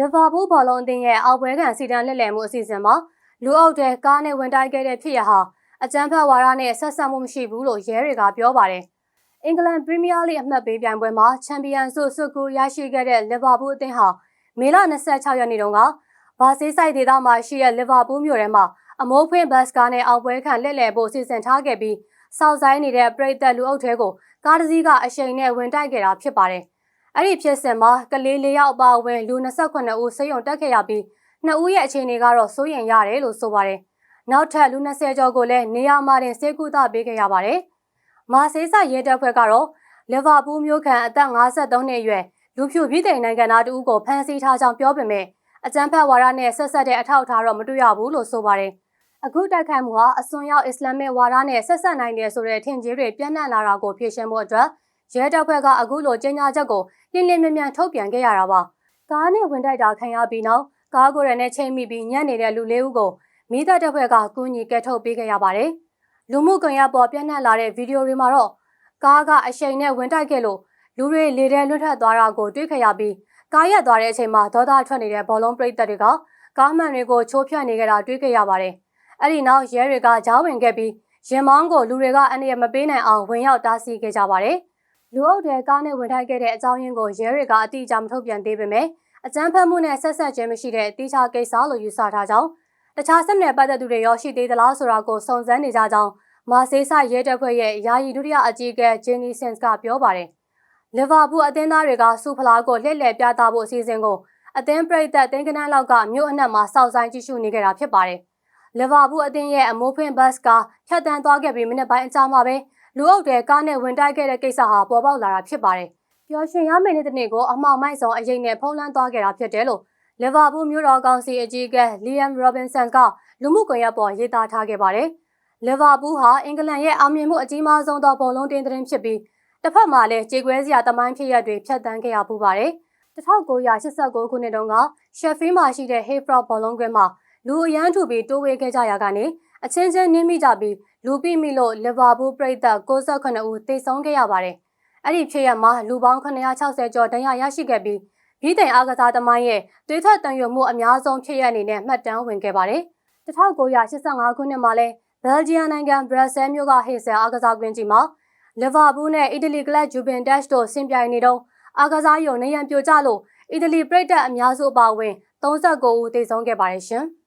လီဗာပူးဘောလုံးအသင်းရဲ့အောက်ပွဲခံစီတန်းလက်လည်မှုအစီအစဉ်မှာလူအုပ်တဲ့ကားနဲ့ဝင်တိုက်ခဲ့တဲ့ဖြစ်ရဟာအကြမ်းဖက်ဝါဒနဲ့ဆက်ဆက်မှုမရှိဘူးလို့ရဲတွေကပြောပါတယ်။အင်္ဂလန်ပရီးမီးယားလိအမှတ်ပေးပြိုင်ပွဲမှာချန်ပီယံဆုဆုကူရရှိခဲ့တဲ့လီဗာပူးအသင်းဟာမေလ26ရက်နေ့တုန်းကဘာဆေးဆိုင်ဒေသမှာရှိတဲ့လီဗာပူးမြို့ထဲမှာအမိုးဖွင့်ဘတ်စကားနဲ့အောက်ပွဲခံလက်လည်ဖို့စီစဉ်ထားခဲ့ပြီးစောက်ဆိုင်နေတဲ့ပရိသတ်လူအုပ်ထဲကိုကားတစ်စီးကအရှိန်နဲ့ဝင်တိုက်ခဲ့တာဖြစ်ပါတယ်။ အဲ့ဒီဖြစ်စဉ်မှာကလေး၄ယောက်အပါအဝင်လူ28ဦးစိတ်ယုံတက်ခဲ့ရပြီးနှစ်ဦးရဲ့အခြေအနေကတော့စိုးရိမ်ရတယ်လို့ဆိုပါတယ်။နောက်ထပ်လူ20ကျော်ကိုလည်းနေရာမှာတင်ဆေးကုသပေးခဲ့ရပါတယ်။မာဆေးစာရဲတပ်ဖွဲ့ကတော့လီဗာပူးမြို့ခံအသက်53နှစ်အရွယ်လူဖြူပြည်သိမ်နိုင်ငံသားတဦးကိုဖမ်းဆီးထားကြောင်းပြောပေမဲ့အကြမ်းဖက်ဝါဒနဲ့ဆက်ဆက်တဲ့အထောက်အထားတော့မတွေ့ရဘူးလို့ဆိုပါတယ်။အခုတိုက်ခိုက်မှုဟာအစွန်ရောက်အစ္စလာမစ်ဝါဒနဲ့ဆက်ဆက်နိုင်တယ်ဆိုတဲ့ထင်ကြီးတွေပြန့်နှံ့လာတာကိုဖြေရှင်းဖို့အတွက် ရဲတပ်ဖွဲ့ကအခုလိုကြေညာချက်ကိုလင်းလင်းမြမြထုတ်ပြန်ခဲ့ရတာပါ။ကားနဲ့ဝင်တိုက်တာခံရပြီးနောက်ကားကိုယ်ရနဲ့ချိန်မိပြီးညံ့နေတဲ့လူလေးဦးကိုမိသားတပ်ဖွဲ့ကကူညီကယ်ထုတ်ပေးခဲ့ရပါတယ်။လူမှုကွန်ရက်ပေါ်ပြန့်နှံ့လာတဲ့ဗီဒီယိုတွေမှာတော့ကားကအရှိန်နဲ့ဝင်တိုက်ခဲ့လို့လူတွေလေထဲလွတ်ထွက်သွားတာကိုတွေ့ခဲ့ရပြီးကားရက်သွားတဲ့အချိန်မှာဒေါသထွက်နေတဲ့ဘောလုံးပရိသတ်တွေကကားမှန်တွေကိုချိုးဖျက်နေကြတာတွေ့ခဲ့ရပါတယ်။အဲ့ဒီနောက်ရဲတွေကကြားဝင်ခဲ့ပြီးရင်မောင်းကိုလူတွေကအန္တရာယ်မပေးနိုင်အောင်ဝင်ရောက်တားဆီးခဲ့ကြပါတယ်။ လူအုပ်တွေကားနဲ့ဝင်ထိုက်ခဲ့တဲ့အကြောင်းရင်းကိုရဲတွေကအတိအကျမထုတ်ပြန်သေးပေမဲ့အကြမ်းဖက်မှုနဲ့ဆက်ဆက်ခြင်းမရှိတဲ့တိကျကိစ္စလို့ယူဆထားကြောင်းတခြားဆက်နယ်ပတ်သက်သူတွေရောရှိသေးသလားဆိုတာကိုစုံစမ်းနေကြကြောင်းမာဆေးဆိုင်ရဲတပ်ဖွဲ့ရဲ့ယာယီဒုတိယအကြီးအကဲဂျင်းနီဆင်စ်ကပြောပါတယ်။လီဗာပူးအသင်းသားတွေကစူဖလားကိုလှည့်လည်ပြသဖို့အစီအစဉ်ကိုအသင်းပရိသတ်တင်ကနန်းလောက်ကမြို့အနှံ့မှာစောက်ဆိုင်ကြည့်ရှုနေကြတာဖြစ်ပါတယ်။လီဗာပူးအသင်းရဲ့အမိုးဖွင့်ဘတ်စ်ကဖြတ်တန်းသွားခဲ့ပြီးမိနစ်ပိုင်းအကြာမှာပဲ လူအုပ်တွေကားနဲ့ဝင်တိုက်ခဲ့တဲ့ကိစ္စဟာပေါ်ပေါက်လာတာဖြစ်ပါတယ်။ပျော်ရွှင်ရမယ့်နေ့တစ်နေ့ကိုအမှောင်မိုက်ဆောင်အရေးနဲ့ဖုံးလွှမ်းသွားခဲ့တာဖြစ်တယ်လို့လီဗာပူးမြို့တော်ကောင်စီအကြီးအကဲလီယမ်ရောဘင်ဆန်ကလူမှုကွန်ရက်ပေါ်ရေးသားထားခဲ့ပါတယ်။လီဗာပူးဟာအင်္ဂလန်ရဲ့အောင်မြင်မှုအကြီးမားဆုံးသောဘောလုံးတင်းသတင်းဖြစ်ပြီးတစ်ဖက်မှာလည်းကြေကွဲစရာတမိုင်းဖြစ်ရပ်တွေဖြတ်တန်းခဲ့ရပူပါတယ်။1989ခုနှစ်တုန်းကရှက်ဖီးမှာရှိတဲ့ Hayford ဘောလုံးကွင်းမှာလူအရန်ထူပြီးတိုးဝေးခဲ့ကြရကနေအချင်းချင်းနင်းမိကြပြီး လူပိမိလို့လီဗာပူးပရိသတ်68ဦးသေဆုံးခဲ့ရပါတယ်။အဲ့ဒီဖြစ်ရပ်မှာလူပေါင်း960ကျော်ဒဏ်ရာရရှိခဲ့ပြီးပြည်တိုင်အားကစားသမိုင်းရဲ့သွေးထွက်တန်ရွမှုအများဆုံးဖြစ်ရပ်အနေနဲ့မှတ်တမ်းဝင်ခဲ့ပါတယ်။1985ခုနှစ်မှာလဲဘယ်ဂျီယံနိုင်ငံဘရက်ဆဲမြို့ကဟေဆယ်အားကစားကွင်းကြီးမှာလီဗာပူးနဲ့အီတလီကလပ်ဂျူဘင်တက်စ်တို့ဆင်ပြိုင်နေတော့အားကစားရုံနေရန်ပြိုကျလို့အီတလီပရိသတ်အများစုအပါအဝင်39ဦးသေဆုံးခဲ့ပါတယ်ရှင်။